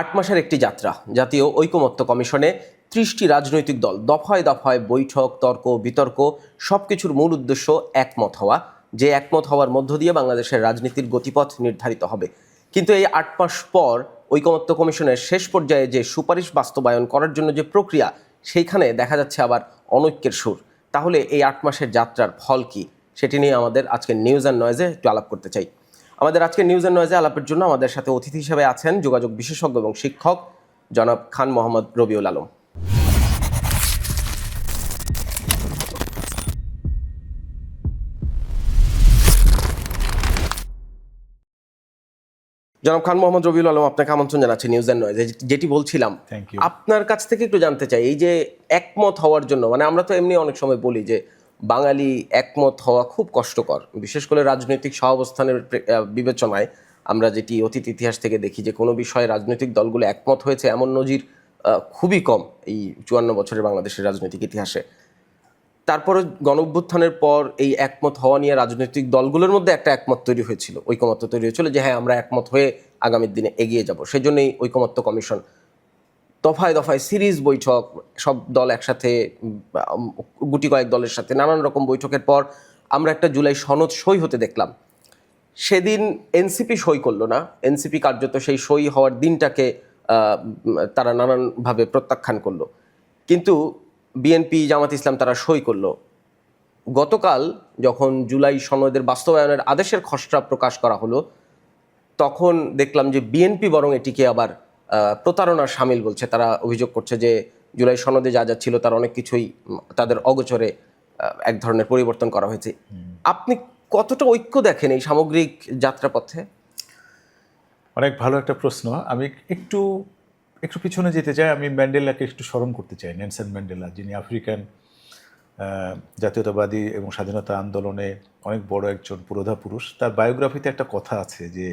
আট মাসের একটি যাত্রা। জাতীয় ঐকমত্য কমিশনে ত্রিশটি রাজনৈতিক দল দফায় দফায় বৈঠক, তর্ক, বিতর্ক সব কিছুর মূল উদ্দেশ্য একমত হওয়া। যে একমত হওয়ার মধ্য দিয়ে বাংলাদেশের রাজনীতির গতিপথ নির্ধারিত হবে। কিন্তু এই আট মাস পর ঐকমত্য কমিশনের শেষ পর্যায়ে যে সুপারিশ বাস্তবায়ন করার জন্য যে প্রক্রিয়া, সেইখানে দেখা যাচ্ছে আবার অনৈক্যের সুর। তাহলে এই আট মাসের যাত্রার ফল কি? সেটি নিয়ে আমাদের আজকের নিউজ অ্যান্ড নয়েজে একটু আলাপ করতে চাই। আমাদের আজকে নিউজ অ্যান্ড নয়েজে আলাপের জন্য আমাদের সাথে অতিথি হিসেবে আছেন যোগাযোগ বিশেষজ্ঞ এবং শিক্ষক জনাব খান মোহাম্মদ রবিউল আলম। জনাব খান মোহাম্মদ রবিউল আলম আপনাকে আমন্ত্রণ জানাচ্ছি নিউজ অ্যান্ড নয়েজে যেটি বলছিলাম আপনার কাছ থেকে একটু জানতে চাই এই যে একমত হওয়ার জন্য মানে আমরা তো এমনি অনেক সময় বলি যে বাঙালি একমত হওয়া খুব কষ্টকর। বিশেষ করে রাজনৈতিক সহাবস্থানের বিবেচনায় আমরা যেটি অতীত ইতিহাস থেকে দেখি যে কোনো বিষয়ে রাজনৈতিক দলগুলো একমত হয়েছে এমন নজির খুবই কম এই চুয়ান্ন বছরের বাংলাদেশের রাজনৈতিক ইতিহাসে। তারপরে গণ অভ্যুত্থানের পর এই একমত হওয়া নিয়ে রাজনৈতিক দলগুলোর মধ্যে একটা একমত তৈরি হয়েছিল, ঐকমত্য তৈরি হয়েছিল যে হ্যাঁ আমরা একমত হয়ে আগামী দিনে এগিয়ে যাব। সেই জন্যই ঐকমত্য কমিশন দফায় দফায় সিরিজ বৈঠক, সব দল একসাথে গুটি কয়েক দলের সাথে নানান রকম বৈঠকের পর আমরা একটা জুলাই সনদ সই হতে দেখলাম। সেদিন এনসিপি সই করল না। এনসিপি কার্যত সেই সই হওয়ার দিনটাকে তারা নানানভাবে প্রত্যাখ্যান করল। কিন্তু বিএনপি, জামাত ইসলাম তারা সই করল। গতকাল যখন জুলাই সনদের বাস্তবায়নের আদেশের খসড়া প্রকাশ করা হলো, তখন দেখলাম যে বিএনপি বরং এটিকে আবার প্রতারণার সামিল বলছে। তারা অভিযোগ করছে যে জুলাই সনদে যা যা ছিল তার অনেক কিছুই তাদের অগোচরে এক ধরনের পরিবর্তন করা হয়েছে। আপনি কতটা ঐক্য দেখেন এই সামগ্রিক যাত্রাপথে? অনেক ভালো একটা প্রশ্ন। আমি একটু একটু পিছনে যেতে চাই। আমি ম্যান্ডেলাকে একটু স্মরণ করতে চাই নেলসন ম্যান্ডেলা যিনি আফ্রিকান জাতীয়তাবাদী এবং স্বাধীনতা আন্দোলনে অনেক বড় একজন পুরোধা পুরুষ। তার বায়োগ্রাফিতে একটা কথা আছে যে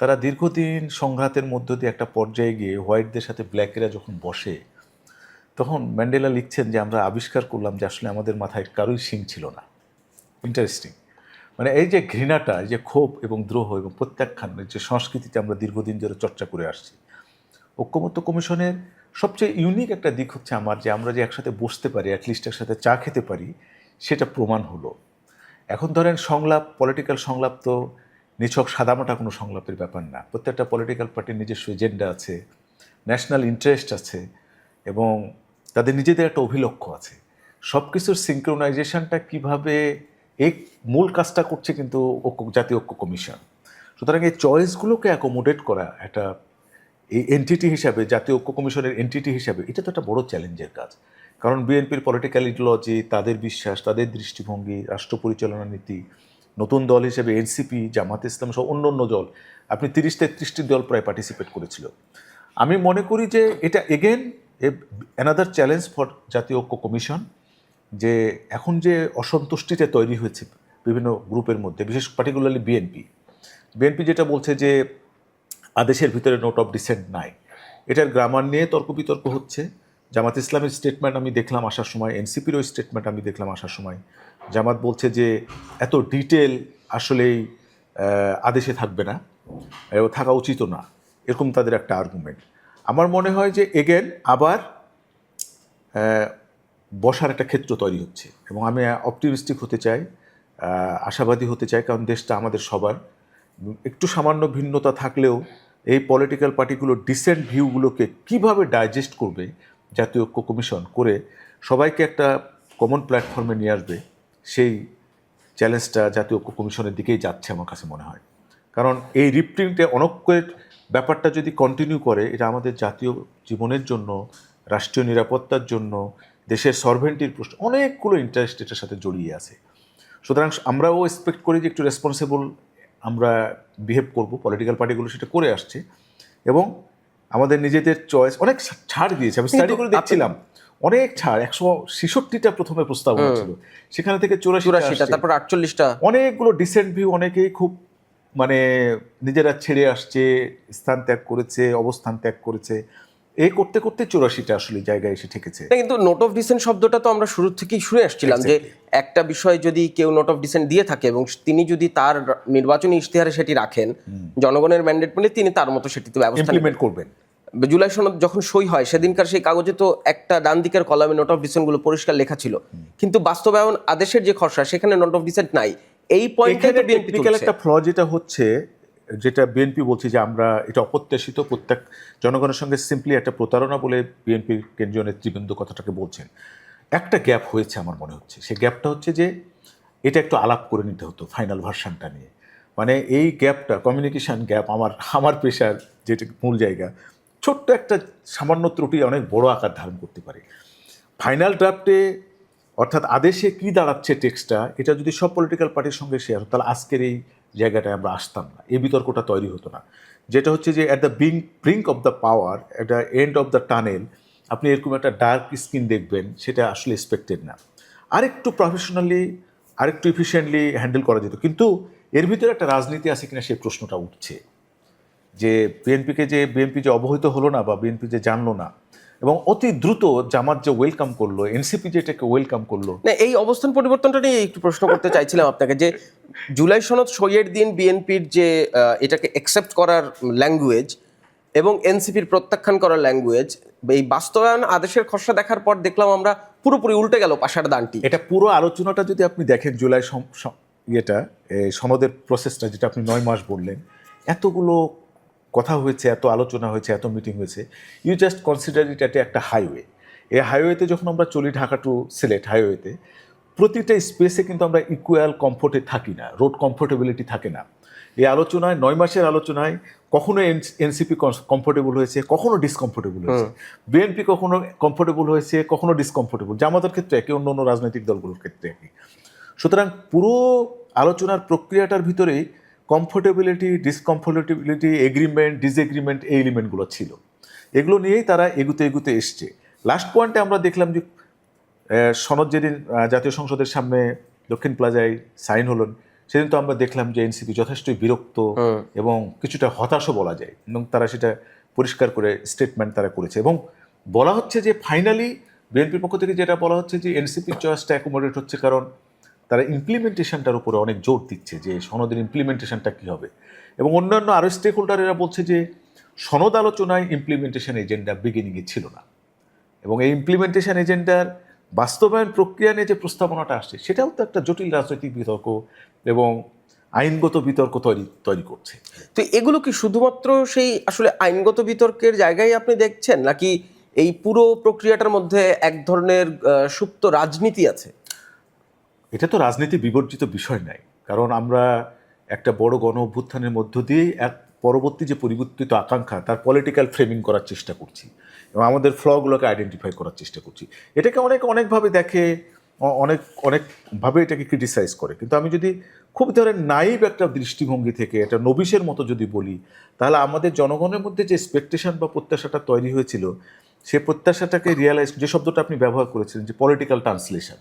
তারা দীর্ঘদিন সংঘাতের মধ্য দিয়ে একটা পর্যায়ে গিয়ে হোয়াইটদের সাথে ব্ল্যাকেরা যখন বসে, তখন ম্যান্ডেলা লিখছেন যে, আমরা আবিষ্কার করলাম যে আসলে আমাদের মাথায় কারোই সিং ছিল না। ইন্টারেস্টিং মানে এই যে ঘৃণাটা, এই যে ক্ষোভ এবং দ্রোহ এবং প্রত্যাখ্যানের যে সংস্কৃতিতে আমরা দীর্ঘদিন ধরে চর্চা করে আসছি, ঐক্যমত্য কমিশনের সবচেয়ে ইউনিক একটা দিক হচ্ছে আমার যে, আমরা যে একসাথে বসতে পারি অ্যাটলিস্ট একসাথে চা খেতে পারি, সেটা প্রমাণ হলো। এখন ধরেন সংলাপ পলিটিক্যাল সংলাপ তো নিছক সাদামাটা কোনো সংলাপের ব্যাপার না। প্রত্যেকটা পলিটিক্যাল পার্টির নিজস্ব এজেন্ডা আছে ন্যাশনাল ইন্টারেস্ট আছে এবং তাদের নিজেদের একটা অভিলক্ষ্য আছে। সব কিছুর সিঙ্ক্রোনাইজেশনটা কীভাবে এই মূল কাজটা করছে কিন্তু জাতীয় ঐক্য কমিশন সুতরাং এই চয়েসগুলোকে অ্যাকোমোডেট করা একটা এই এনটিটি হিসাবে, জাতীয় ঐক্য কমিশনের এনটিটি হিসাবে, এটা তো একটা বড় চ্যালেঞ্জের কাজ। কারণ বিএনপির পলিটিক্যাল ইডিওলজি তাদের বিশ্বাস, তাদের দৃষ্টিভঙ্গি, রাষ্ট্র পরিচালনা নীতি নতুন দল হিসেবে এনসিপি, জামাত ইসলাম সহ অন্য অন্য দল, আপনি তিরিশ তেত্রিশটি দল প্রায় পার্টিসিপেট করেছিল। আমি মনে করি যে এটা এগেন অ্যানাদার চ্যালেঞ্জ ফর জাতীয় ঐক্য কমিশন যে এখন যে অসন্তুষ্টিটা তৈরি হয়েছে বিভিন্ন গ্রুপের মধ্যে, বিশেষ পার্টিকুলারলি বিএনপি বিএনপি যেটা বলছে যে আদেশের ভিতরে নোট অফ ডিসেন্ট নাই। এটার গ্রামার নিয়ে তর্ক বিতর্ক হচ্ছে। জামাত ইসলামের স্টেটমেন্ট আমি দেখলাম আসার সময় এনসিপিরও স্টেটমেন্ট আমি দেখলাম আসার সময়। জামাত বলছে যে এত ডিটেল আসলেই আদেশে থাকবে না থাকা উচিত না। এরকম তাদের একটা আর্গুমেন্ট আমার মনে হয় যে এগেন আবার বসার একটা ক্ষেত্র তৈরি হচ্ছে। এবং আমি অপটিমিস্টিক হতে চাই আশাবাদী হতে চাই, কারণ দেশটা আমাদের সবার। একটু সামান্য ভিন্নতা থাকলেও এই পলিটিক্যাল পার্টিগুলো ডিসেন্ট ভিউগুলোকে কীভাবে ডাইজেস্ট করবে জাতীয় ঐক্য কমিশন করে সবাইকে একটা কমন প্ল্যাটফর্মে নিয়ে আসবে সেই চ্যালেঞ্জটা জাতীয় ঐক্য কমিশনের দিকেই যাচ্ছে আমার কাছে মনে হয়। কারণ এই রিপ্রিন্টে অনৈক্যের ব্যাপারটা যদি কন্টিনিউ করে এটা আমাদের জাতীয় জীবনের জন্য রাষ্ট্রীয় নিরাপত্তার জন্য দেশের সরভেন্টির প্রশ্ন অনেকগুলো ইন্টারেস্ট এটার সাথে জড়িয়ে আছে। সুতরাং আমরাও এক্সপেক্ট করি যে একটু রেসপন্সিবল আমরা বিহেভ করব পলিটিক্যাল পার্টিগুলো সেটা করে আসছে। এবং আমাদের নিজেদের চয়েস অনেক ছাড় দিয়েছে। আমি স্টাডি করে দেখছিলাম। অনেক ছাড় একশো ছেষট্টিটা প্রথমে প্রস্তাবনা ছিল সেখানে থেকে চুরাশি চুরাশিটা তারপর আটচল্লিশটা। অনেকগুলো ডিসেন্ট ভিউ অনেকেই খুব মানে নিজেরা ছেড়ে আসছে স্থান ত্যাগ করেছে অবস্থান ত্যাগ করেছে। এই করতে করতে চুরাশিটা আসলে জায়গায় এসে ঠেকেছে। কিন্তু নোট অফ ডিসেন্ট শব্দটা তো আমরা শুরু থেকেই শুনে আসছিলাম যে একটা বিষয় যদি কেউ নোট অফ ডিসেন্ট দিয়ে থাকে এবং তিনি যদি তার নির্বাচনী ইশতেহারে সেটি রাখেন জনগণের ম্যান্ডেট পেলে তিনি তার মতো সেটিতে ব্যবস্থা করবেন। জুলাই সনদ যখন সই হয় সেদিনকার সেই কাগজে তো একটা ডান দিকের কলামে নোট অফ ডিসেন্টগুলো পরিষ্কার লেখা ছিল। কিন্তু বাস্তবায়ন আদেশের যে খসড়া সেখানে নোট অফ ডিসেন্ট নাই। এই পয়েন্টে বিএনপি একটা ফ্ল যেটা হচ্ছে যেটা বিএনপি বলছে যে আমরা এটা অপ্রত্যাশিত প্রত্যেক জনগণের সঙ্গে সিম্পলি একটা প্রতারণা বলে বিএনপি কেন্দ্রীয় নেতৃবৃন্দ কথাটাকে বলছেন। একটা গ্যাপ হয়েছে আমার মনে হচ্ছে। সেই গ্যাপটা হচ্ছে যে এটা একটু আলাপ করে নিতে হতো ফাইনাল ভার্সানটা নিয়ে। মানে এই গ্যাপটা কমিউনিকেশন গ্যাপ আমার আমার পেশার যেটা মূল জায়গা ছোট্ট একটা সামান্য ত্রুটি অনেক বড় আকার ধারণ করতে পারে। ফাইনাল ড্রাফটে অর্থাৎ আদেশে কি দাঁড়াচ্ছে টেক্সটটা, এটা যদি সব পলিটিক্যাল পার্টির সঙ্গে শেয়ার হতো, তাহলে আজকের এই জায়গাটায় আমরা আসতাম না। এই বিতর্কটা তৈরি হতো না। যেটা হচ্ছে যে at the being brink of the power at the end of the tunnel আপনি এরকম একটা ডার্ক স্কিন দেখবেন, সেটা আসলে এক্সপেক্টেড না। আরেকটু প্রফেশনালি আরেকটু এফিসিয়েন্টলি হ্যান্ডেল করা যেত। কিন্তু এর ভিতরে একটা রাজনীতি আছে কিনা সেই প্রশ্নটা উঠছে। যে বিএনপিকে যে বিএনপি যে অবহিত হলো না বা বিএনপি যে জানলো না এবং অতি দ্রুত জামাত যে ওয়েলকাম করল এনসিপি যে এটাকে ওয়েলকাম করল। না এই অবস্থান পরিবর্তনটা নিয়ে একটু প্রশ্ন করতে চাইছিলাম আপনাকে যে জুলাই সনদ সইয়ের দিন বিএনপির যে এটাকে অ্যাকসেপ্ট করার ল্যাঙ্গুয়েজ এবং এনসিপির প্রত্যাখ্যান করার ল্যাঙ্গুয়েজ এই বাস্তবায়ন আদেশের খসড়া দেখার পর দেখলাম আমরা পুরোপুরি উল্টে গেল পাশার দানটি। এটা পুরো আলোচনাটা যদি আপনি দেখেন জুলাই ইয়েটা সনদের প্রসেসটা যেটা আপনি নয় মাস বললেন এতগুলো কথা হয়েছে এত আলোচনা হয়েছে এত মিটিং হয়েছে ইউ জাস্ট কনসিডার ইট এটা একটা হাইওয়ে এই হাইওয়েতে যখন আমরা চলি ঢাকা টু সিলেট হাইওয়েতে প্রতিটা স্পেসে কিন্তু আমরা ইকুয়াল কমফোর্টে থাকি না রোড কমফোর্টেবিলিটি থাকে না। এই আলোচনায় নয় মাসের আলোচনায় কখনো এনসিপি কমফোর্টেবল হয়েছে কখনো ডিসকমফোর্টেবল হয়েছে। বিএনপি কখনো কমফোর্টেবল হয়েছে কখনো ডিসকমফোর্টেবল জামাতের ক্ষেত্রে একই অন্য অন্য রাজনৈতিক দলগুলোর ক্ষেত্রে একই। সুতরাং পুরো আলোচনার প্রক্রিয়াটার ভিতরেই কমফোর্টেবিলিটি ডিসকমফোর্টেবিলিটি এগ্রিমেন্ট ডিসএগ্রিমেন্ট এই এলিমেন্টগুলো ছিল। এগুলো নিয়েই তারা এগুতে এগুতে এসছে। লাস্ট পয়েন্টে আমরা দেখলাম যে সনদ যেদিন জাতীয় সংসদের সামনে দক্ষিণ প্লাজায় সাইন হলেন সেদিন তো আমরা দেখলাম যে এনসিপি যথেষ্টই বিরক্ত এবং কিছুটা হতাশও বলা যায় এবং তারা সেটা পরিষ্কার করে স্টেটমেন্ট তারা করেছে এবং বলা হচ্ছে যে ফাইনালি বিএনপির পক্ষ থেকে যেটা বলা হচ্ছে যে এনসিপির চয়েসটা অ্যাকোমোডেট হচ্ছে কারণ তারা ইমপ্লিমেন্টেশনটার উপরে অনেক জোর দিচ্ছে যে সনদের ইমপ্লিমেন্টেশনটা কী হবে। এবং অন্যান্য আরও স্টেক হোল্ডারেরা বলছে যে সনদ আলোচনায় ইমপ্লিমেন্টেশন এজেন্ডা বিগিনিংয়ে ছিল না। এবং এই ইমপ্লিমেন্টেশন এজেন্ডার বাস্তবায়ন প্রক্রিয়া নিয়ে যে প্রস্তাবনাটা আসছে, সেটাও তো একটা জটিল রাজনৈতিক বিতর্ক এবং আইনগত বিতর্ক তৈরি তৈরি করছে। তো এগুলো কি শুধুমাত্র সেই আসলে আইনগত বিতর্কের জায়গায় আপনি দেখছেন, নাকি এই পুরো প্রক্রিয়াটার মধ্যে এক ধরনের সুপ্ত রাজনীতি আছে? এটা তো রাজনীতি বিবর্জিত বিষয় নাই। কারণ আমরা একটা বড় গণ অভ্যুত্থানের মধ্য দিয়ে এক পরবর্তী যে পরিবর্তিত আকাঙ্ক্ষা, তার পলিটিক্যাল ফ্রেমিং করার চেষ্টা করছি এবং আমাদের ফ্লগুলোকে আইডেন্টিফাই করার চেষ্টা করছি। এটাকে অনেক, অনেকভাবে দেখে অনেক, অনেকভাবে এটাকে ক্রিটিসাইজ করে। কিন্তু আমি যদি খুব ধরেন নাইব একটা দৃষ্টিভঙ্গি থেকে এটা নবিশের মতো যদি বলি, তাহলে আমাদের জনগণের মধ্যে যে এক্সপেকটেশন বা প্রত্যাশাটা তৈরি হয়েছিল সেই প্রত্যাশাটাকে রিয়ালাইজ যে শব্দটা আপনি ব্যবহার করেছিলেন, যে পলিটিক্যাল ট্রান্সলেশন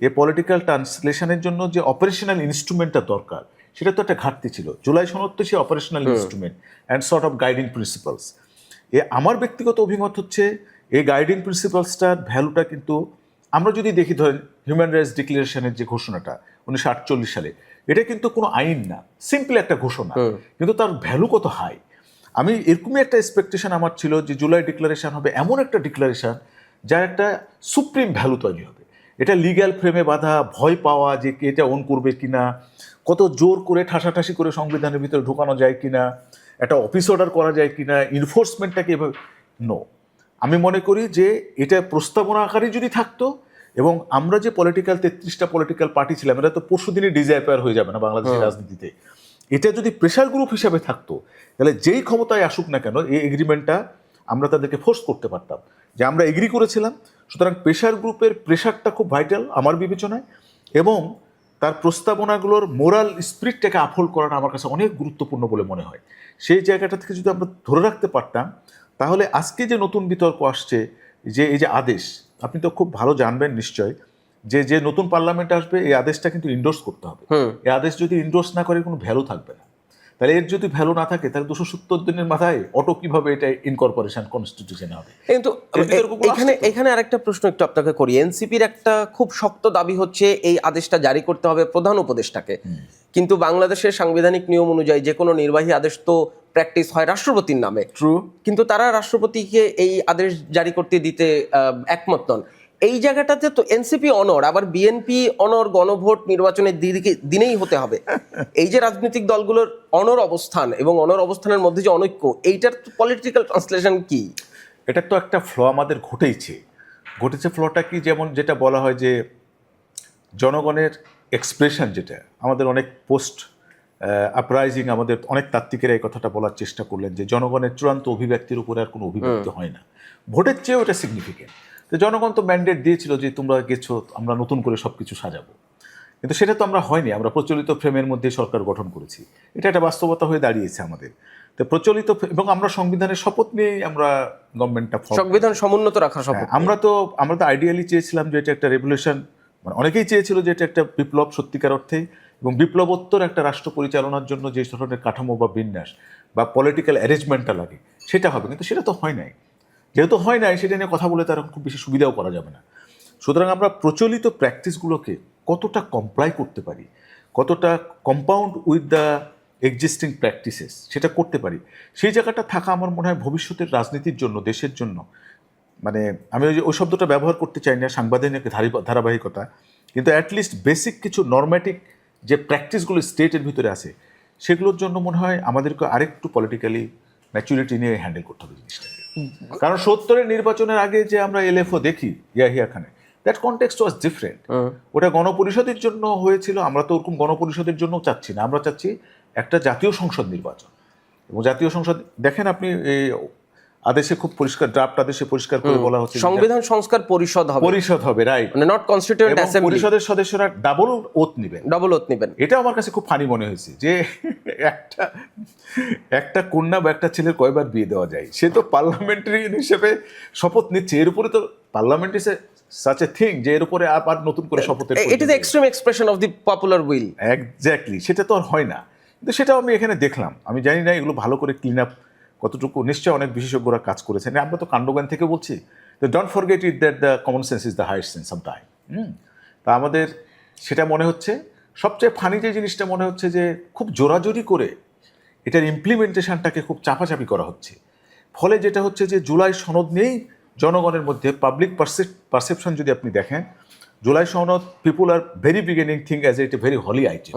এই পলিটিক্যাল ট্রান্সলেশনের জন্য যে অপারেশনাল ইনস্ট্রুমেন্টটা দরকার সেটা তো একটা ঘাটতি ছিল। জুলাই সনদ তো সেই operational instrument and sort of guiding principles এ আমার ব্যক্তিগত অভিমত হচ্ছে এই গাইডিং প্রিন্সিপালসটার ভ্যালুটা কিন্তু আমরা যদি দেখি ধরেন হিউম্যান রাইটস ডিক্লারেশনের যে ঘোষণাটা উনিশশো আটচল্লিশ সালে এটা কিন্তু কোনো আইন না সিম্পলি একটা ঘোষণা কিন্তু তার ভ্যালু কত হাই আমি এরকমই একটা এক্সপেকটেশন আমার ছিল যে জুলাই ডিক্লারেশন হবে এমন একটা ডিক্লারেশন যার একটা সুপ্রিম ভ্যালু তৈরি হবে। এটা লিগ্যাল ফ্রেমে বাধা ভয় পাওয়া যে কে এটা অন করবে কিনা কত জোর করে ঠাসাঠাসি করে সংবিধানের ভিতরে ঢুকানো যায় কিনা একটা অফিস অর্ডার করা যায় কিনা ইনফোর্সমেন্টটাকে এভাবে নো আমি মনে করি যে এটা প্রস্তাবনা আকারে যদি থাকতো এবং আমরা যে পলিটিক্যাল তেত্রিশটা পলিটিক্যাল পার্টি ছিলাম এটা তো পরশু দিনই ডিজাইপার হয়ে যাবে না বাংলাদেশের রাজনীতিতে। এটা যদি প্রেশার গ্রুপ হিসাবে থাকতো তাহলে যেই ক্ষমতায় আসুক না কেন এই এগ্রিমেন্টটা আমরা তাদেরকে ফোর্স করতে পারতাম। যে আমরা এগ্রি করেছিলাম সুতরাং প্রেশার গ্রুপের প্রেশারটা খুব ভাইটাল আমার বিবেচনায় এবং তার প্রস্তাবনাগুলোর মোরাল স্পিরিটটাকে আফল করাটা আমার কাছে অনেক গুরুত্বপূর্ণ বলে মনে হয়। সেই জায়গাটা থেকে যদি আমরা ধরে রাখতে পারতাম তাহলে আজকে যে নতুন বিতর্ক আসছে যে এই যে আদেশ আপনি তো খুব ভালো জানবেন নিশ্চয় যে যে নতুন পার্লামেন্ট আসবে এই আদেশটা কিন্তু ইন্ডোর্স করতে হবে। এই আদেশ যদি ইন্ডোর্স না করে কোনো ভ্যালু থাকবে না। তাহলে এর যদি ভ্যালু না থাকে তাহলে দুশো সত্তর দিনের মাথায় অটো কীভাবে এটা ইনকর্পোরেশন কনস্টিটিউশন হবে? কিন্তু এখানে। এখানে আরেকটা প্রশ্ন একটু আপনাকে করি। এনসিপির একটা খুব শক্ত দাবি হচ্ছে এই আদেশটা জারি করতে হবে প্রধান উপদেষ্টাকে। কিন্তু বাংলাদেশের সাংবিধানিক নিয়ম অনুযায়ী যে কোনো নির্বাহী আদেশ তো প্র্যাকটিস হয় রাষ্ট্রপতির নামে। ট্রু কিন্তু তারা রাষ্ট্রপতিকে এই আদেশ জারি করতে দিতে আহ, একমত নন। এই জায়গাটাতে তো এনসিপি অনর আবার বিএনপি অনর গণভোট নির্বাচনের দিনেই হতে হবে। এই যে রাজনৈতিক দলগুলোর অনর অবস্থান এবং অনর অবস্থানের মধ্যে যে অনৈক্য এইটার পলিটিক্যাল ট্রান্সলেশন কি? এটা তো একটা ফ্ল আমাদের ঘটেইছে। ঘটেছে ফ্লটা কি? যেমন যেটা বলা হয় যে জনগণের এক্সপ্রেশন যেটা আমাদের অনেক পোস্ট আপরাইজিং আমাদের অনেক তাত্ত্বিকেরা এই কথাটা বলার চেষ্টা করলেন যে জনগণের চূড়ান্ত অভিব্যক্তির উপরে আর কোনো অভিব্যক্তি হয় না। ভোটের চেয়েও এটা সিগনিফিকেন্ট তো জনগণ তো ম্যান্ডেট দিয়েছিল যে তোমরা গেছো আমরা নতুন করে সব কিছু সাজাবো। কিন্তু সেটা তো আমরা হয়নি আমরা প্রচলিত ফ্রেমের মধ্যে সরকার গঠন করেছি। এটা একটা বাস্তবতা হয়ে দাঁড়িয়েছে আমাদের। তো প্রচলিত এবং আমরা সংবিধানের শপথ নিয়েই আমরা গভর্নমেন্টটা সংবিধান সমুন্নত রাখা শপথ হ্যাঁ, আমরা তো আমরা তো আইডিয়ালি চেয়েছিলাম যে এটা একটা রেভলিউশন মানে অনেকেই চেয়েছিল যে এটা একটা বিপ্লব সত্যিকার অর্থে এবং বিপ্লবোত্তর একটা রাষ্ট্র পরিচালনার জন্য যে ধরনের কাঠামো বা বিন্যাস বা পলিটিক্যাল অ্যারেঞ্জমেন্টটা লাগে সেটা হবে। কিন্তু সেটা তো হয় নাই। যেহেতু হয় নাই সেটা নিয়ে কথা বলে তার খুব বেশি সুবিধাও করা যাবে না। সুতরাং আমরা প্রচলিত প্র্যাকটিসগুলোকে কতটা কমপ্লাই করতে পারি, কতটা compound with the existing practices সেটা করতে পারি, সেই জায়গাটা থাকা আমার মনে হয় ভবিষ্যতের রাজনীতির জন্য, দেশের জন্য। মানে আমি ওই ওই শব্দটা ব্যবহার করতে চাই না সাংবাদিক ধারাবাহিকতা, কিন্তু অ্যাটলিস্ট বেসিক কিছু নর্ম্যাটিক যে প্র্যাকটিসগুলো স্টেটের ভিতরে আছে, সেগুলোর জন্য মনে হয় আমাদেরকে আরেকটু পলিটিক্যালি ম্যাচুরিটি নিয়ে হ্যান্ডেল করতে হবে জিনিসটাকে। কারণ সত্তরের নির্বাচনের আগে যে আমরা এলএফও দেখি ইয়াহিয়া খানে দ্যাট কনটেক্সট ওয়াজ ডিফারেন্ট ওটা গণপরিষদের জন্য হয়েছিল আমরা তো ওরকম গণপরিষদের জন্য চাচ্ছি না আমরা চাচ্ছি একটা জাতীয় সংসদ নির্বাচন। এবং জাতীয় সংসদ দেখেন আপনি এই আদেশে খুব পরিষ্কার ড্রাফট আদেশে পরিষ্কার করে বলা হচ্ছে সংবিধান সংস্কার পরিষদ হবে। পরিষদ হবে রাইট মানে নট কনস্টিটিউয়েন্ট অ্যাসেম্বলি পরিষদের সদস্যরা ডাবল ওথ নেবেন। ডাবল ওথ নেবেন। এটা আমার কাছে খুব ফানি মনে হয়েছে যে একটা একটা কন্যা বা একটা ছেলের কয়বার বিয়ে দেওয়া যায়? সে তো পার্লামেন্টারি হিসেবে শপথ নিচ্ছে। এর উপরে তো পার্লামেন্ট সাচ এ থিং যে এর উপরে আবার নতুন করে শপথের it is extreme expression of the popular will exactly সেটা তো আর হয় না। কিন্তু সেটাও আমি এখানে দেখলাম। আমি জানি না এগুলো ভালো করে ক্লিন আপ কতটুকু? নিশ্চয়ই অনেক বিশেষজ্ঞরা কাজ করেছেন। আমরা তো কাণ্ডজ্ঞান থেকে বলছি। তো don't forget it that the common sense is the highest sense of time তা আমাদের সেটা মনে হচ্ছে সবচেয়ে ফানি যে জিনিসটা মনে হচ্ছে যে খুব জোরাজোরি করে এটার ইমপ্লিমেন্টেশনটাকে খুব চাপাচাপি করা হচ্ছে। ফলে যেটা হচ্ছে যে জুলাই সনদ নিয়েই জনগণের মধ্যে পাবলিক পারসেপশন যদি আপনি দেখেন জুলাই সনদ people are very beginning thing as a very holy item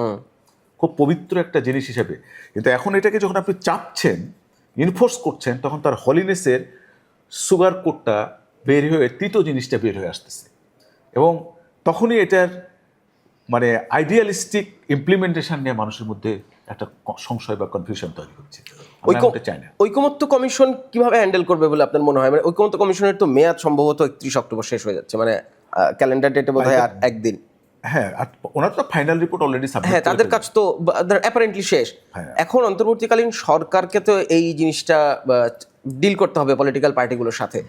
খুব পবিত্র একটা জিনিস হিসেবে। কিন্তু এখন এটাকে যখন আপনি চাপছেন ইনফোর্স করছেন তখন তার হলিনেসের সুগার কোটটা বের হয়ে তৃতীয় জিনিসটা বের হয়ে আসতেছে। এবং তখনই এটার মানে আইডিয়ালিস্টিক ইমপ্লিমেন্টেশন নিয়ে মানুষের মধ্যে একটা সংশয় বা কনফিউশন তৈরি হচ্ছে। ঐকমত্য কমিশন কীভাবে হ্যান্ডেল করবে বলে আপনার মনে হয়? মানে ঐকমত্য কমিশনের তো মেয়াদ সম্ভবত একত্রিশ অক্টোবর শেষ হয়ে যাচ্ছে। মানে ক্যালেন্ডার ডেটে বোধ হয় আর একদিন। হ্যাঁ ওনার তো ফাইনাল রিপোর্ট অলরেডি হ্যাঁ তাদের কাজ তো অ্যাপারেন্টলি শেষ। হ্যাঁ। এখন অন্তর্বর্তীকালীন সরকারকে তো এই জিনিসটা ডিল করতে হবে পলিটিক্যাল পার্টিগুলোর সাথে।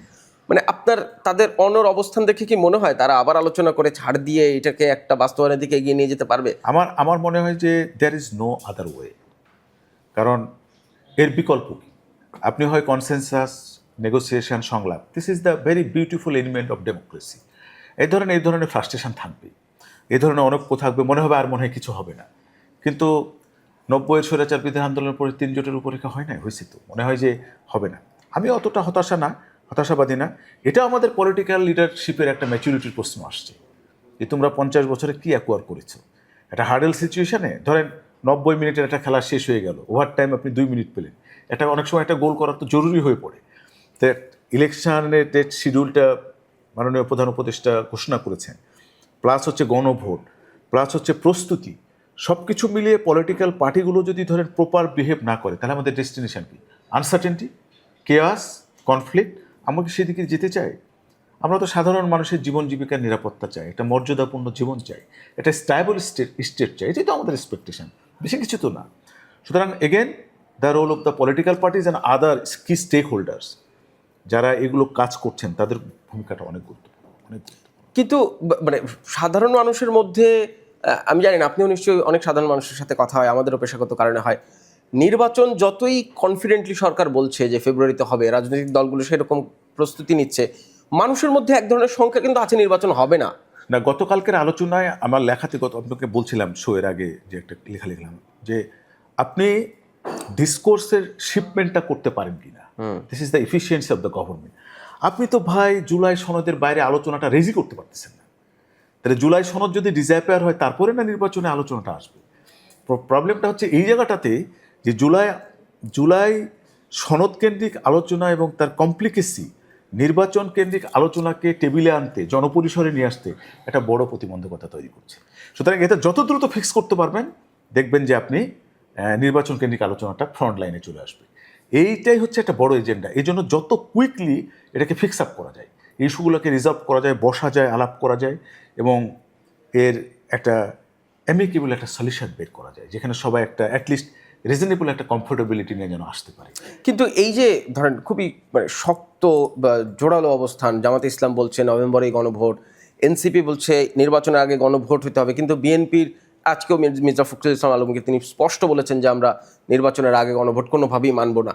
মানে আপনার তাদের অনর অবস্থান দেখে কি মনে হয়? তারা আবার আলোচনা করে ছাড় দিয়ে এটাকে একটা বাস্তবায়নের দিকে এগিয়ে নিয়ে যেতে পারবে? আমার আমার মনে হয় যে there is no other way কারণ এর বিকল্প কি? আপনি হয় কনসেনসাস নেগোসিয়েশন সংলাপ। This is the very beautiful element of democracy এই ধরনের এই ধরনের ফ্রাস্ট্রেশন থাকবে এই ধরনের অনৈক্য থাকবে, মনে হবে আর মনে হয় কিছু হবে না। কিন্তু নব্বইয়ের স্বৈরাচার বিধান আন্দোলনের পরে তিন জোটের উপরেখা হয় না, হয়েছে তো, মনে হয় যে হবে না। আমি অতটা হতাশা না, হতাশাবাদী না। এটা আমাদের পলিটিক্যাল লিডারশিপের একটা ম্যাচুরিটির প্রশ্ন আসছে। যে তোমরা পঞ্চাশ বছরে কি অ্যাকোয়ার করেছ? একটা হার্ডেল সিচুয়েশানে ধরেন নব্বই মিনিটের একটা খেলা শেষ হয়ে গেল ওভার টাইম আপনি দুই মিনিট পেলেন। এটা অনেক সময় একটা গোল করা তো জরুরি হয়ে পড়ে। তো ইলেকশনের ডেট শিডিউলটা মাননীয় প্রধান উপদেষ্টা ঘোষণা করেছেন প্লাস হচ্ছে গণভোট, প্লাস হচ্ছে প্রস্তুতি সব কিছু মিলিয়ে পলিটিক্যাল পার্টিগুলো যদি ধরেন প্রপার বিহেভ না করে, তাহলে আমাদের ডেস্টিনেশন কি? আনসার্টেনটি কেয়াস কনফ্লিক্ট আমরা কি সেদিকে যেতে চাই আমরা তো সাধারণ মানুষের জীবন জীবিকার নিরাপত্তা চাই, একটা মর্যাদাপূর্ণ জীবন চাই, একটা স্ট্যাবল স্টেট স্টেট চাই, এটাই তো আমাদের এক্সপেকটেশন বেশি কিছু তো না। সুতরাং again the role of the political parties and other কি স্টেক হোল্ডার্স যারা এগুলো কাজ করছেন, তাদের ভূমিকাটা অনেক গুরুত্বপূর্ণ অনেক গুরুত্বপূর্ণ। কিন্তু মানে সাধারণ মানুষের মধ্যে আমি জানি না আপনিও নিশ্চয়ই অনেক সাধারণ মানুষের সাথে কথা হয় আমাদেরও পেশাগত কারণে হয়। নির্বাচন যতই কনফিডেন্টলি সরকার বলছে যে ফেব্রুয়ারিতে হবে রাজনৈতিক দলগুলো সেরকম প্রস্তুতি নিচ্ছে মানুষের মধ্যে এক ধরনের সংখ্যা কিন্তু আছে নির্বাচন হবে না। না গতকালকের আলোচনায় আমার লেখাতে গত আপনাকে বলছিলাম শো এর আগে যে একটা লেখা লিখলাম যে আপনি ডিসকোর্সের শিপমেন্টটা করতে পারেন কিনা। This is the efficiency of the government আপনি তো ভাই জুলাই সনদের বাইরে আলোচনাটা রেজি করতে পারতেছেন না। তাহলে জুলাই সনদ যদি ডিজাইপার হয়, তারপরে না নির্বাচনে আলোচনাটা আসবে? প্রবলেমটা হচ্ছে এই জায়গাটাতে যে জুলাই জুলাই সনদ কেন্দ্রিক আলোচনা এবং তার কমপ্লিকেসি নির্বাচন কেন্দ্রিক আলোচনাকে টেবিলে আনতে, জনপরিসরে নিয়ে আসতে একটা বড় প্রতিবন্ধকতা তৈরি করছে। সুতরাং এটা যত দ্রুত ফিক্স করতে পারবেন, দেখবেন যে আপনি নির্বাচন কেন্দ্রিক আলোচনাটা ফ্রন্ট লাইনে চলে আসবে। এইটাই হচ্ছে একটা বড় এজেন্ডা এই জন্য যত কুইকলি এটাকে ফিক্স আপ করা যায় ইস্যুগুলোকে রিজার্ভ করা যায়, বসা যায়, আলাপ করা যায় এবং এর একটা অ্যামিকেবল একটা সলিউশন বের করা যায়, যেখানে সবাই একটা অ্যাটলিস্ট রিজনেবল একটা কমফোর্টেবিলিটি নিয়ে যেন আসতে পারে। কিন্তু এই যে ধরেন খুবই মানে শক্ত বা জোরালো অবস্থান, জামাতে ইসলাম বলছে নভেম্বরে গণভোট এনসিপি বলছে নির্বাচনের আগে গণভোট হতে হবে, কিন্তু বিএনপির আজকেও মির্জা ফখরুল ইসলাম আলমকে তিনি স্পষ্ট বলেছেন যে আমরা নির্বাচনের আগে গণভোট কোনোভাবেই মানব না।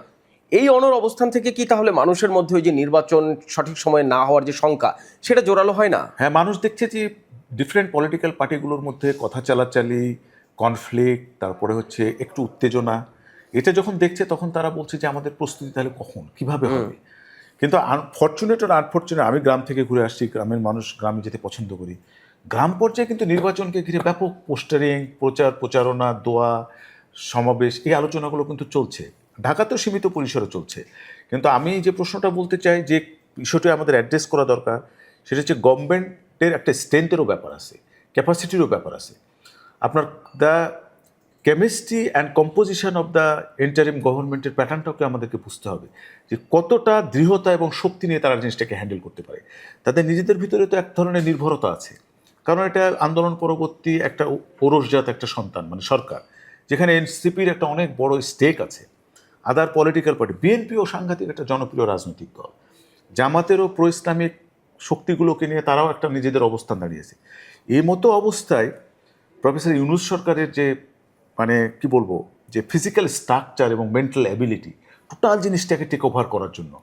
এই অনর অবস্থান থেকে কি তাহলে মানুষের মধ্যে ওই যে নির্বাচন সঠিক সময়ে না হওয়ার যে শঙ্কা সেটা জোরালো হয় না? হ্যাঁ মানুষ দেখছে যে ডিফারেন্ট পলিটিক্যাল পার্টিগুলোর মধ্যে কথা চালাচালি কনফ্লিক্ট তারপরে হচ্ছে একটু উত্তেজনা। এটা যখন দেখছে তখন তারা বলছে যে আমাদের প্রস্তুতি তাহলে কখন? কীভাবে হবে? কিন্তু ফর্চুনেট আর আনফর্চুনেট আমি গ্রাম থেকে ঘুরে আসছি গ্রামের মানুষ গ্রামে যেতে পছন্দ করি। গ্রাম পর্যায়ে কিন্তু নির্বাচনকে ঘিরে ব্যাপক পোস্টারিং, প্রচার, প্রচারণা, দোয়া, সমাবেশ, এই আলোচনাগুলো কিন্তু চলছে। ঢাকাতেও সীমিত পরিসরে চলছে। কিন্তু আমি যে প্রশ্নটা বলতে চাই, যে বিষয়টি আমাদের অ্যাড্রেস করা দরকার, সেটা হচ্ছে গভর্নমেন্টের একটা স্ট্রেংথেরও ব্যাপার আছে ক্যাপাসিটিরও ব্যাপার আছে। আপনার the chemistry and composition of the interim গভর্নমেন্টের প্যাটার্নটাকে আমাদেরকে বুঝতে হবে, যে কতটা দৃঢ়তা এবং শক্তি নিয়ে তারা জিনিসটাকে হ্যান্ডেল করতে পারে। তাদের নিজেদের ভিতরে তো এক ধরনের নির্ভরতা আছে। কারণ এটা আন্দোলন পরবর্তী একটা পৌরসজাত একটা সন্তান মানে সরকার, যেখানে এনসিপির একটা অনেক বড় স্টেক আছে। আদার পলিটিক্যাল পার্টি বিএনপিও সাংঘাতিক একটা জনপ্রিয় রাজনৈতিক দল। জামাতেরও প্রো ইসলামিক শক্তিগুলোকে নিয়ে তারাও একটা নিজেদের অবস্থান দাঁড়িয়েছে। এই মতো অবস্থায় প্রফেসর ইউনুস সরকারের যে মানে কি বলব, যে ফিজিক্যাল স্ট্রাকচার এবং মেন্টাল অ্যাবিলিটি টোটাল জিনিসটাকে টেক ওভার করার জন্য,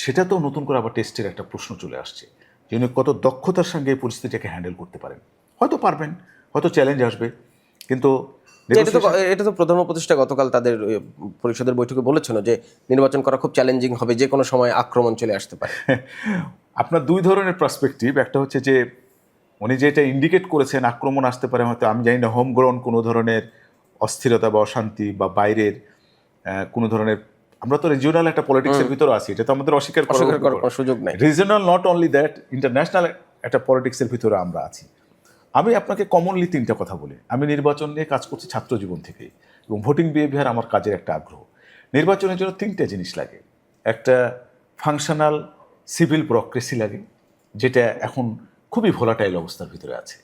সেটা তো নতুন করে আবার টেস্টের একটা প্রশ্ন চলে আসছে। যে উনি কত দক্ষতার সঙ্গে এই পরিস্থিতিটাকে হ্যান্ডেল করতে পারেন। হয়তো পারবেন হয়তো চ্যালেঞ্জ আসবে কিন্তু এটা তো এটা তো প্রধান উপদেষ্টা গতকাল তাদের পরিষদের বৈঠকে বলেছিল যে নির্বাচন করা খুব চ্যালেঞ্জিং হবে যে কোনো সময় আক্রমণ চলে আসতে পারে। আপনার দুই ধরনের পার্সপেক্টিভ একটা হচ্ছে যে উনি যেটা ইন্ডিকেট করেছেন আক্রমণ আসতে পারে হয়তো আমি জানি না হোম গ্রাউন্ড কোনো ধরনের অস্থিরতা বা অশান্তি বা বাইরের কোনো ধরনের আমরা তো রিজিওনাল একটা পলিটিক্সের ভিতরে আছি এটা তো আমাদের অস্বীকার করার সুযোগ নেই। Regional not only that international একটা পলিটিক্সের ভিতরে আমরা আছি। আমি আপনাকে কমনলি তিনটা কথা বলি। আমি নির্বাচন নিয়ে কাজ করছি ছাত্র জীবন থেকেই এবং ভোটিং বিহেভিয়ার আমার কাজের একটা আগ্রহ। নির্বাচনের জন্য তিনটে জিনিস লাগে। একটা ফাংশনাল সিভিল ব্যুরোক্রেসি লাগে যেটা এখন খুবই ভোলাটাইল অবস্থার ভিতরে আছে।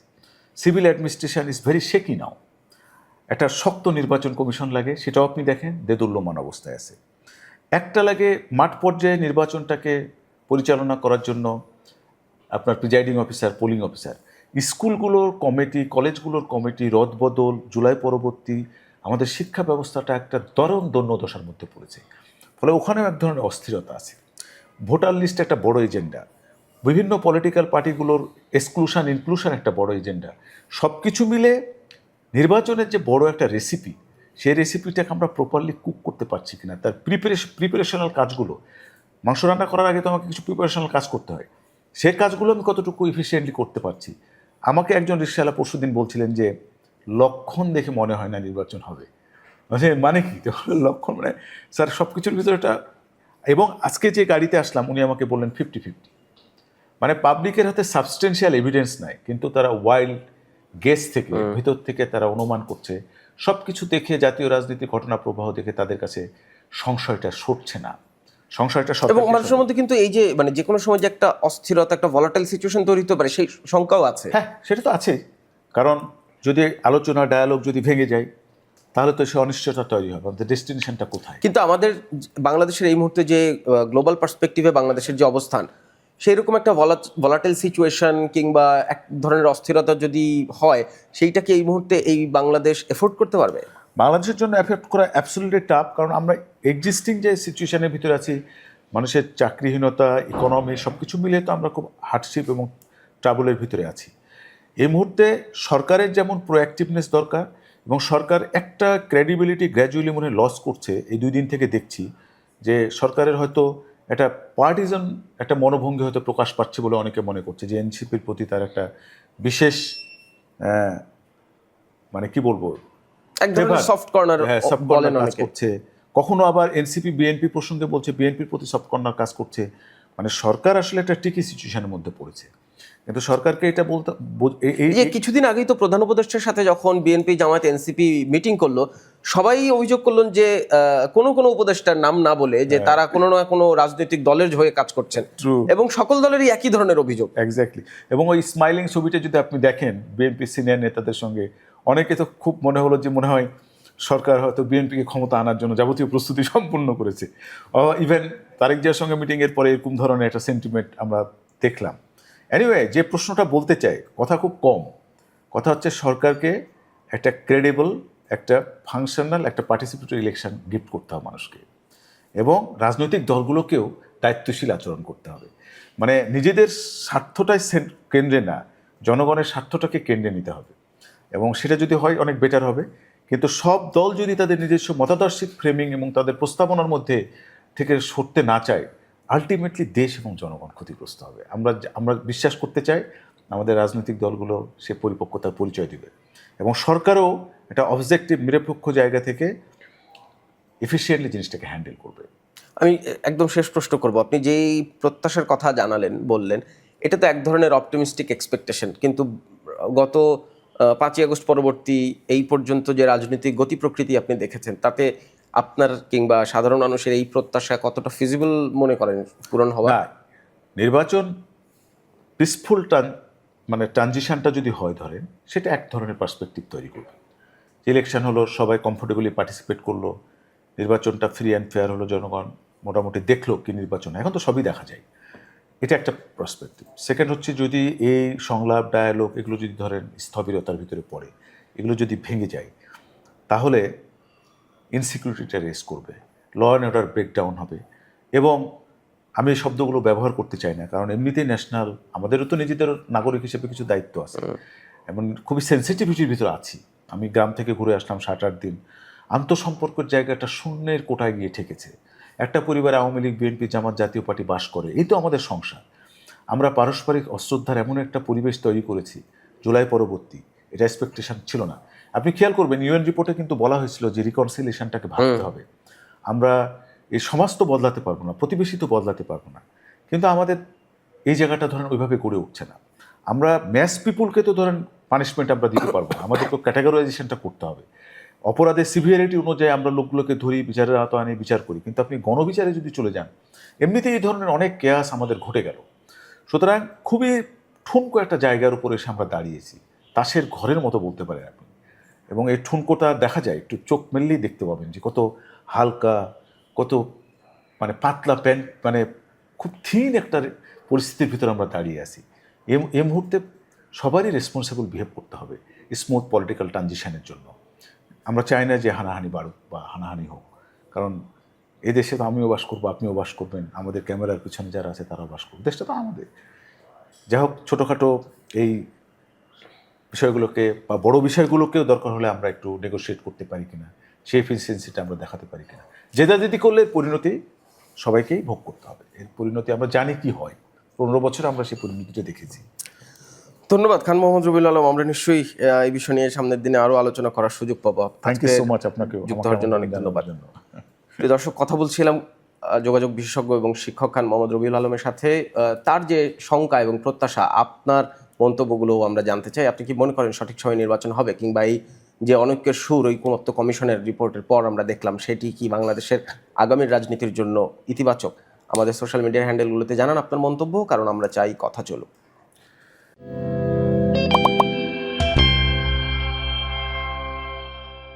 Civil administration is very shaky now একটা শক্ত নির্বাচন কমিশন লাগে সেটাও আপনি দেখেন দেদুল্যমান অবস্থায় আছে। একটা লাগে মাঠ পর্যায়ে নির্বাচনটাকে পরিচালনা করার জন্য আপনার প্রিজাইডিং অফিসার পোলিং অফিসার স্কুলগুলোর কমিটি, কলেজগুলোর কমিটি, রদবদল, জুলাই পরবর্তী, আমাদের শিক্ষা ব্যবস্থাটা একটা দন্য দশার মধ্যে পড়েছে। ফলে ওখানেও এক ধরনের অস্থিরতা আছে। ভোটার লিস্ট একটা বড় এজেন্ডা। বিভিন্ন পলিটিক্যাল পার্টিগুলোর এক্সক্লুশন ইনক্লুশন একটা বড় এজেন্ডা। সব কিছু মিলে নির্বাচনের যে বড় একটা রেসিপি সেই রেসিপিটাকে আমরা প্রপারলি কুক করতে পারছি কিনা তার প্রিপারেশন প্রিপারেশনাল কাজগুলো। মাংস রান্না করার আগে তো আমাকে কিছু প্রিপারেশনাল কাজ করতে হয়। সেই কাজগুলো আমি কতটুকু ইফিসিয়েন্টলি করতে পারছি? আমাকে একজন রিক্সাওয়ালা পরশুদিন বলছিলেন যে লক্ষণ দেখে মনে হয় না নির্বাচন হবে। মানে মানে কি? লক্ষণ মানে স্যার সব কিছুর ভিতরে একটা এবং আজকে যে গাড়িতে আসলাম উনি আমাকে বললেন ফিফটি ফিফটি মানে পাবলিকের হাতে সাবস্টেন্সিয়াল এভিডেন্স নাই কিন্তু তারা ওয়াইল্ড গেস থেকে ভিতর থেকে তারা অনুমান করছে সব কিছু দেখে জাতীয় রাজনীতির ঘটনা প্রবাহ দেখে তাদের কাছে সংশয়টা সরছে না। সংশয়টা এবং মানুষের মধ্যে কিন্তু এই যে মানে যে কোনো সময় যে একটা অস্থিরতা একটা ভলাটাইল সিচুয়েশন তৈরি হতে পারে সেই শঙ্কাও আছে। হ্যাঁ সেটা তো আছে। কারণ যদি আলোচনা ডায়ালগ যদি ভেঙে যায় তাহলে তো সে অনিশ্চয়তা তৈরি হবে। আমাদের ডেস্টিনেশনটা কোথায়? কিন্তু আমাদের বাংলাদেশের এই মুহূর্তে যে গ্লোবাল পার্সপেক্টিভে বাংলাদেশের যে অবস্থান সেই রকম একটা ভলাটাইল সিচুয়েশন কিংবা এক ধরনের অস্থিরতা যদি হয় সেইটাকে এই মুহূর্তে এই বাংলাদেশ এফোর্ড করতে পারবে? বাংলাদেশের জন্য এফেক্ট করা অ্যাবসলিউটলি টাফ কারণ আমরা এক্সিস্টিং যে সিচুয়েশনের ভিতরে আছি, মানুষের চাকরিহীনতা ইকোনমি সব কিছু মিলিয়ে তো আমরা খুব হার্ডশিপ এবং ট্রাবলের ভিতরে আছি। এই মুহূর্তে সরকারের যেমন প্রোঅ্যাক্টিভনেস দরকার এবং সরকার একটা ক্রেডিবিলিটি গ্র্যাজুয়ালি মনে লস করছে, এই দুই দিন থেকে দেখছি যে সরকারের হয়তো একটা পার্টিজান একটা মনোভঙ্গি হয়তো প্রকাশ পাচ্ছে বলে অনেকে মনে করছে যে এনসিপির প্রতি তার একটা বিশেষ মানে কি বলব? সফট কর্নার সব বলেন কাজ করছে। কখনো আবার এনসিপি বিএনপি প্রসঙ্গে বলছে বিএনপির প্রতি সফট কর্নার কাজ করছে। মানে সরকার আসলে একটা টিকি সিচুয়েশনের মধ্যে পড়েছে। কিন্তু সরকারকে এটা বলতে বল- এই- যে কিছুদিন আগেই তো প্রধান উপদেষ্টার সাথে যখন বিএনপি জামায়াত এনসিপি মিটিং করল সবাই অভিযোগ করলেন যে কোনো কোনো উপদেষ্টার নাম না বলে যে তারা কোনো না কোনো রাজনৈতিক দলের হয়ে কাজ করছেন। এবং সকল দলেরই একই ধরনের অভিযোগ। এক্স্যাক্টলি এবং ওই স্মাইলিং ছবিটা যদি আপনি দেখেন বিএনপি সিনিয়র নেতাদের সঙ্গে অনেকে তো খুব মনে হলো যে মনে হয় সরকার হয়তো বিএনপিকে ক্ষমতা আনার জন্য যাবতীয় প্রস্তুতি সম্পূর্ণ করেছে। ইভেন তারেক জিয়ার সঙ্গে মিটিংয়ের পরে এরকম ধরনের একটা সেন্টিমেন্ট আমরা দেখলাম। এনিওয়ে যে প্রশ্নটা বলতে চাই, কথা খুব কম। কথা হচ্ছে সরকারকে একটা ক্রেডিবল একটা ফাংশনাল একটা পার্টিসিপেটরি ইলেকশন গিফট করতে হবে মানুষকে। এবং রাজনৈতিক দলগুলোকেও দায়িত্বশীল আচরণ করতে হবে। মানে নিজেদের স্বার্থটাই কেন্দ্রে না, জনগণের স্বার্থটাকে কেন্দ্রে নিতে হবে। এবং সেটা যদি হয়, অনেক বেটার হবে। কিন্তু সব দল যদি তাদের নিজস্ব মতাদর্শিক ফ্রেমিং এবং তাদের প্রস্তাবনার মধ্যে থেকে সরতে না চায় আলটিমেটলি দেশ এবং জনগণ ক্ষতিগ্রস্ত হবে। আমরা আমরা বিশ্বাস করতে চাই আমাদের রাজনৈতিক দলগুলো সে পরিপক্কতার পরিচয় দিবে। এবং সরকারও একটা অবজেক্টিভ নিরপেক্ষ জায়গা থেকে এফিসিয়েন্টলি জিনিসটাকে হ্যান্ডেল করবে। আমি একদম শেষ প্রশ্ন করব। আপনি যেই প্রত্যাশার কথা জানালেন, বললেন, এটা তো এক ধরনের অপটিমিস্টিক এক্সপেকটেশন কিন্তু গত পাঁচই আগস্ট পরবর্তী এই পর্যন্ত যে রাজনৈতিক গতি প্রকৃতি আপনি দেখেছেন, তাতে আপনার কিংবা সাধারণ মানুষের এই প্রত্যাশা কতটা ফিজিবল মনে করেন পূরণ হওয়া? নির্বাচন পিসফুল টান মানে ট্রানজিশনটা যদি হয় ধরেন, সেটা এক ধরনের পার্সপেক্টিভ তৈরি করবে। ইলেকশন হলো, সবাই কমফোর্টেবলি পার্টিসিপেট করল, নির্বাচনটা ফ্রি অ্যান্ড ফেয়ার হলো, জনগণ মোটামুটি দেখল কি নির্বাচন। এখন তো সবই দেখা যায়। এটা একটা প্রসপেক্টিভ সেকেন্ড হচ্ছে যদি এই সংলাপ ডায়ালগ এগুলো যদি ধরেন স্থবিরতার ভিতরে পড়ে এগুলো যদি ভেঙে যায় তাহলে ইনসিকিউরিটিটা রেস করবে ল অ্যান্ড অর্ডার ব্রেকডাউন হবে এবং আমি এই শব্দগুলো ব্যবহার করতে চাই না কারণ এমনিতেই ন্যাশনাল আমাদেরও তো নিজেদের নাগরিক হিসেবে কিছু দায়িত্ব আছে। এমন খুবই সেন্সিটিভিটির ভিতরে আছি। আমি গ্রাম থেকে ঘুরে আসলাম সাত আট দিন। আন্তঃসম্পর্কের জায়গাটা শূন্যের কোটায় গিয়ে ঠেকেছে। একটা পরিবারে আওয়ামী লীগ বিএনপি জামাত জাতীয় পার্টি বাস করে। এই তো আমাদের সংসার। আমরা পারস্পরিক অশ্রদ্ধার এমন একটা পরিবেশ তৈরি করেছি জুলাই পরবর্তী। এটা এক্সপেকটেশন ছিল না। আপনি খেয়াল করবেন ইউএন রিপোর্টে কিন্তু বলা হয়েছিল যে রিকনসিলেশনটাকে ভাবতে হবে। আমরা এই সমাজ তো বদলাতে পারব না প্রতিবেশী তো বদলাতে পারব না। কিন্তু আমাদের এই জায়গাটা ধরেন ওইভাবে গড়ে উঠছে না। আমরা ম্যাস পিপুলকে তো ধরেন পানিশমেন্ট আমরা দিতে পারব না। আমাদের তো ক্যাটাগরাইজেশনটা করতে হবে। অপরাধের সিভিয়ারিটি অনুযায়ী আমরা লোকগুলোকে ধরি, বিচারের আওতা আনি, বিচার করি। কিন্তু আপনি গণবিচারে যদি চলে যান, এমনিতেই এই ধরনের অনেক কেয়াস আমাদের ঘটে গেল। সুতরাং খুবই ঠুনকো একটা জায়গার উপর এসে আমরা দাঁড়িয়েছি। তাসের ঘরের মতো বলতে পারেন আপনি। এবং এই ঠুনকোটা দেখা যায়, একটু চোখ মেললেই দেখতে পাবেন যে কত হালকা, কত মানে পাতলা প্যান্ট মানে খুব থিন একটা পরিস্থিতির ভিতরে আমরা দাঁড়িয়ে আছি। এ মুহূর্তে সবারই রেসপন্সিবল বিহেভ করতে হবে স্মুথ পলিটিক্যাল ট্রানজিশনের জন্য। আমরা চাই না যে হানাহানি বাড়ুক বা হানাহানি হোক। কারণ এই দেশে তো আমিও বাস করব, আপনিও বাস করবেন, আমাদের ক্যামেরার পিছনে যারা আছে তারাও বাস করবে। দেশটা তো আমাদের। যাই হোক, ছোটোখাটো এই বিষয়গুলোকে বা বড় বিষয়গুলোকেও দরকার হলে আমরা একটু নেগোশিয়েট করতে পারি কিনা সেই এফিসিয়েন্সিটা আমরা দেখাতে পারি কিনা। জেদাজেদি করলে পরিণতি সবাইকেই ভোগ করতে হবে। এর পরিণতি আমরা জানি কি হয়। পনেরো বছর আমরা সেই পরিণতিটা দেখেছি। ধন্যবাদ খান মোহাম্মদ রবিউল আলম। আমরা নিশ্চয়ই এই বিষয় নিয়ে সামনের দিনে আরও আলোচনা করার সুযোগ পাবো। থ্যাংক ইউ সো মাচ আপনাকে। যুক্ত হওয়ার জন্য অনেক ধন্যবাদ। প্রিয় দর্শক কথা বলছিলাম যোগাযোগ বিশেষজ্ঞ এবং শিক্ষক খান মোহাম্মদ রবিউল আলমের সাথে। তার যে শঙ্কা এবং প্রত্যাশা আপনার মন্তব্যগুলো আমরা জানতে চাই। আপনি কি মনে করেন সঠিক সময় নির্বাচন হবে কিংবা এই যে অনৈক্যের সুর ঐকমত্য কমিশনের রিপোর্টের পর আমরা দেখলাম সেটি কি বাংলাদেশের আগামীর রাজনীতির জন্য ইতিবাচক? আমাদের সোশ্যাল মিডিয়া হ্যান্ডেলগুলোতে জানান আপনার মন্তব্য কারণ আমরা চাই কথা চলুক। Thank you.